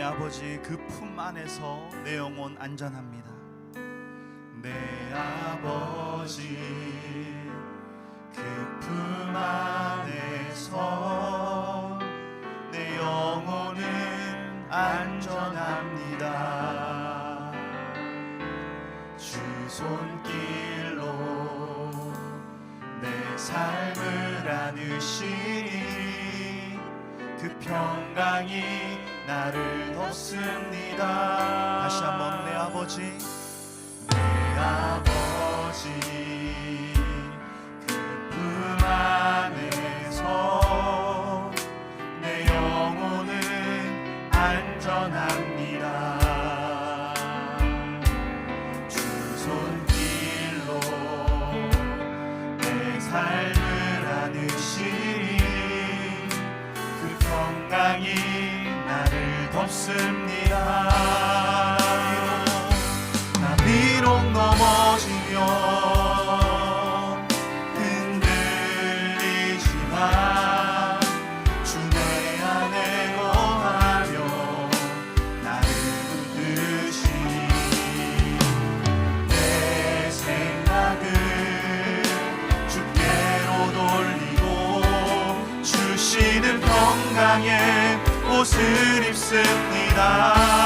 내 아버지 그 품 안에서 내 영혼 안전합니다. 내 아버지 그 품 안에서 내 영혼은 안전합니다. 주 손길로 내 삶을 안으시니 그 평강이 나를 덮습니다. 다시 한번 내 아버지 내 아버지 그 품 안에서 내 영혼은 안전합니다. 주 손길로 내 삶을 안으시니 그 평강이 나를 덮습니다. 나 비록 넘어지면 흔들리지만 주내 안에 거하며 나를 붙드시니 내 생각을 주께로 돌리고 주시는 평강의 옷을 입습니다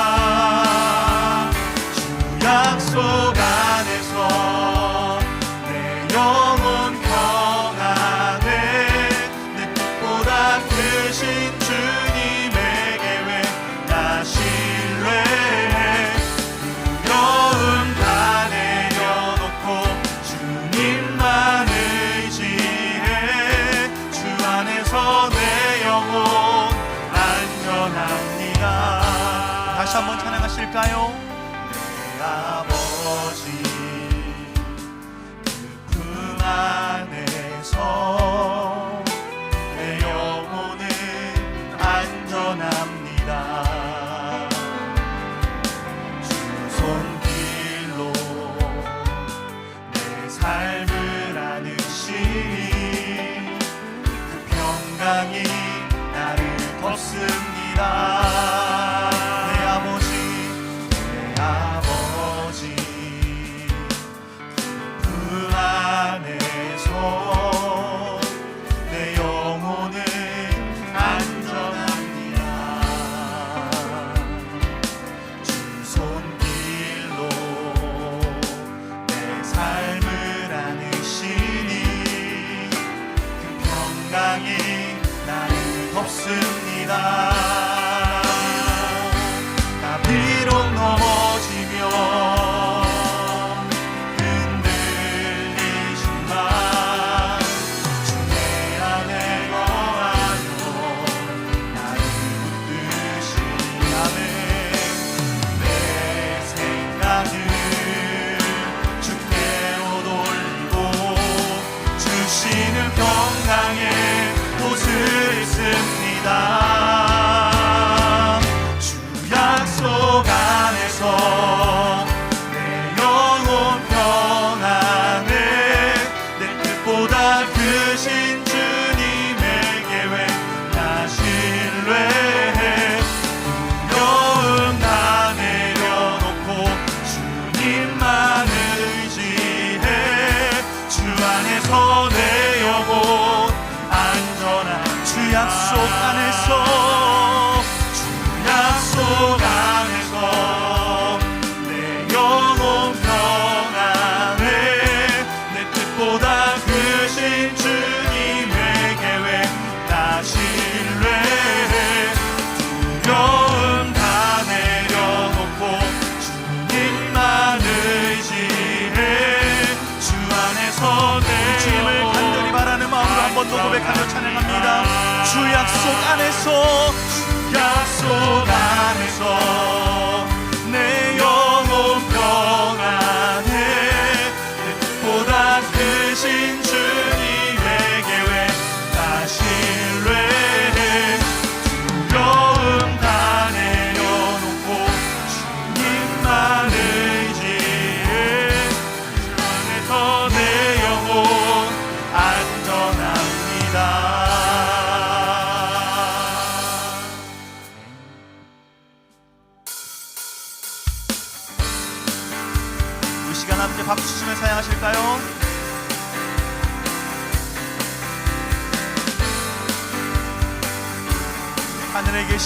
내 영혼 안전한 주 약속 안에서 주 약속 안에서 내 영혼 평안해 내 뜻보다 크신 주님의 계획 나 신뢰해 두려움 다 내려놓고 주님만 의지해 주 안에서 더 고백하며 찬양합니다. 주 약속 안에서 주 약속 안에서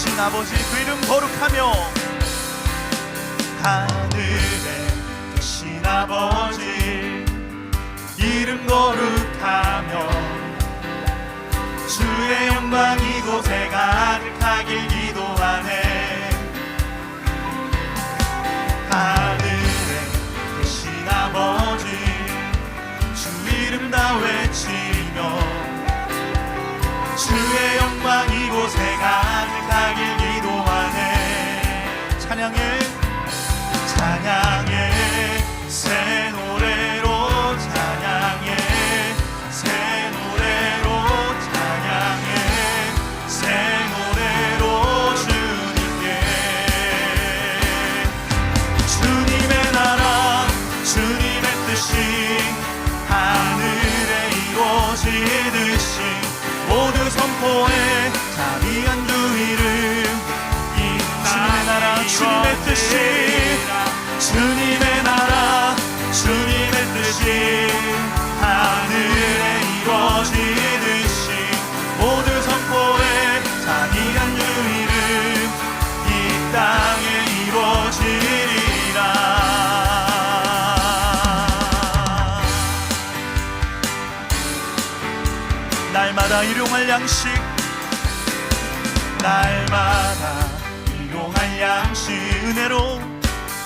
계신 아버지 그 이름 거룩하며 하늘에 계신 아버지 이름 거룩하며 주의 영광 이곳에 가득하길 기도하네. 하늘에 계신 아버지 주 이름 다 외치며 주의 이루어지듯이 모두 선포해 자비한 주 이름 이 주님의 나라 주님의 뜻이 주님의 나라 주님의 뜻이 날마다 일용할 양식. 날마다 일용할 양식. 은혜로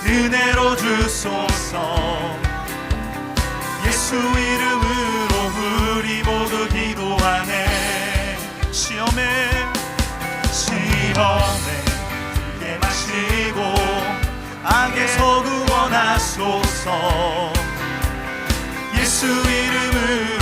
은혜로 주소서. 예수 이름으로 우리 모두 기도하네. 시험에 시험에 들게 마시고 악에서 구원하소서. 예수 이름으로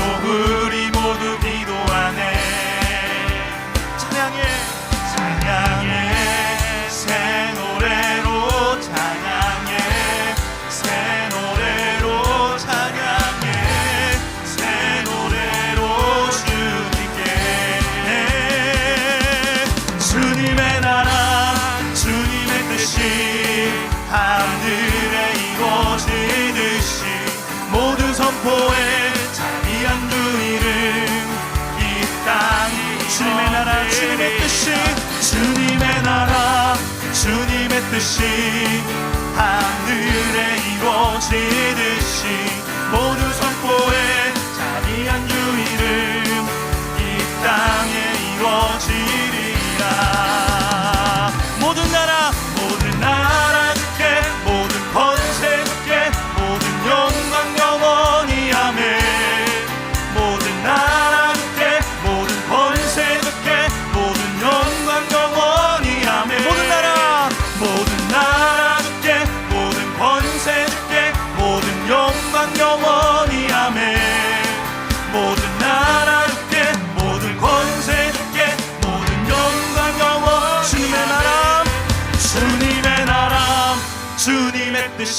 주님의 나라 주님의 뜻이 하늘에 이루어지듯이 모두 선포해 자비한 주 이름 이 땅이 주님의 나라 주님의 뜻이 주님의 나라 주님의 뜻이 하늘에 이루어지듯이 모두 선포해 자비한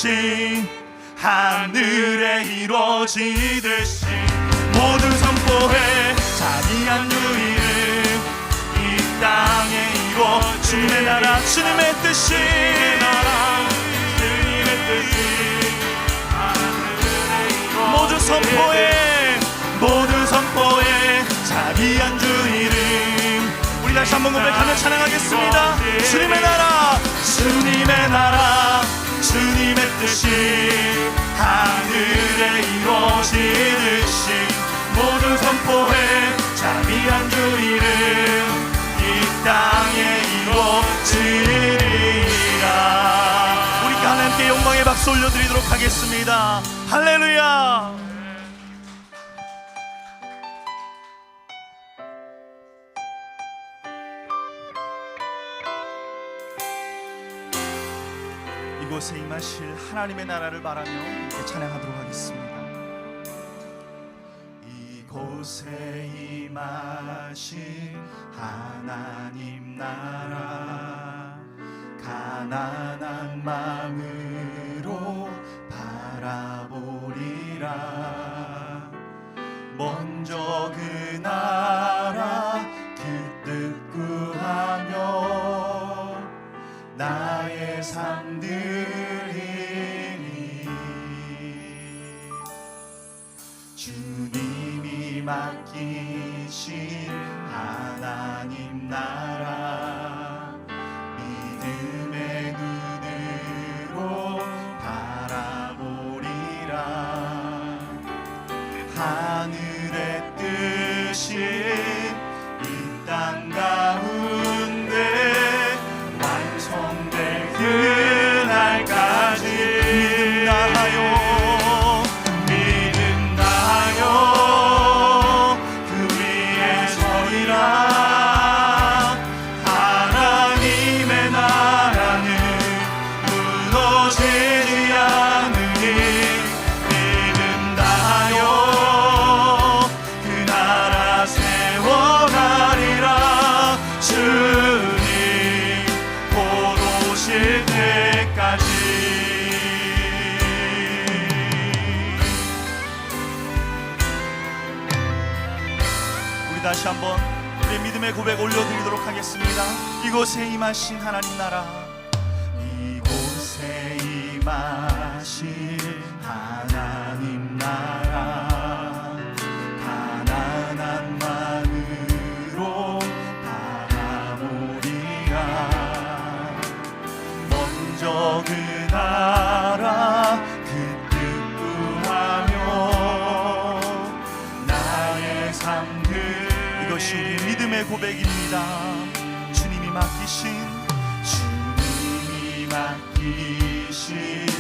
뜻이 하늘에 이루어지듯이 모든 선포해 자비한 주 이름 이 땅에 이루어 주님의 나라 주님의 뜻이 주님의 뜻이 모두 선포해 모두 선포해 자비한 주 이름 우리 다시 한번 고백하며 찬양하겠습니다. 주님의 나라 주님의 나라 뜻이 하늘에 이루어지듯이 모두 선포해 자비한 주 이름 이 땅에 이루어지리라. 우리 하나님께 영광의 박수 올려드리도록 하겠습니다. 할렐루야 이곳에 임하실 하나님의 나라를 바라며 이렇게 찬양하도록 하겠습니다. 이곳에 임하신 하나님 나라 가난한 마음으 맡기신 하나님 나라 믿음의 눈 다시 한번 우리 믿음의 고백 올려드리도록 하겠습니다. 이곳에 임하신 하나님 나라, 이곳에 임하신 하나님 나라, 그날. 고백입니다. 주님이 맡기신 주님이 맡기신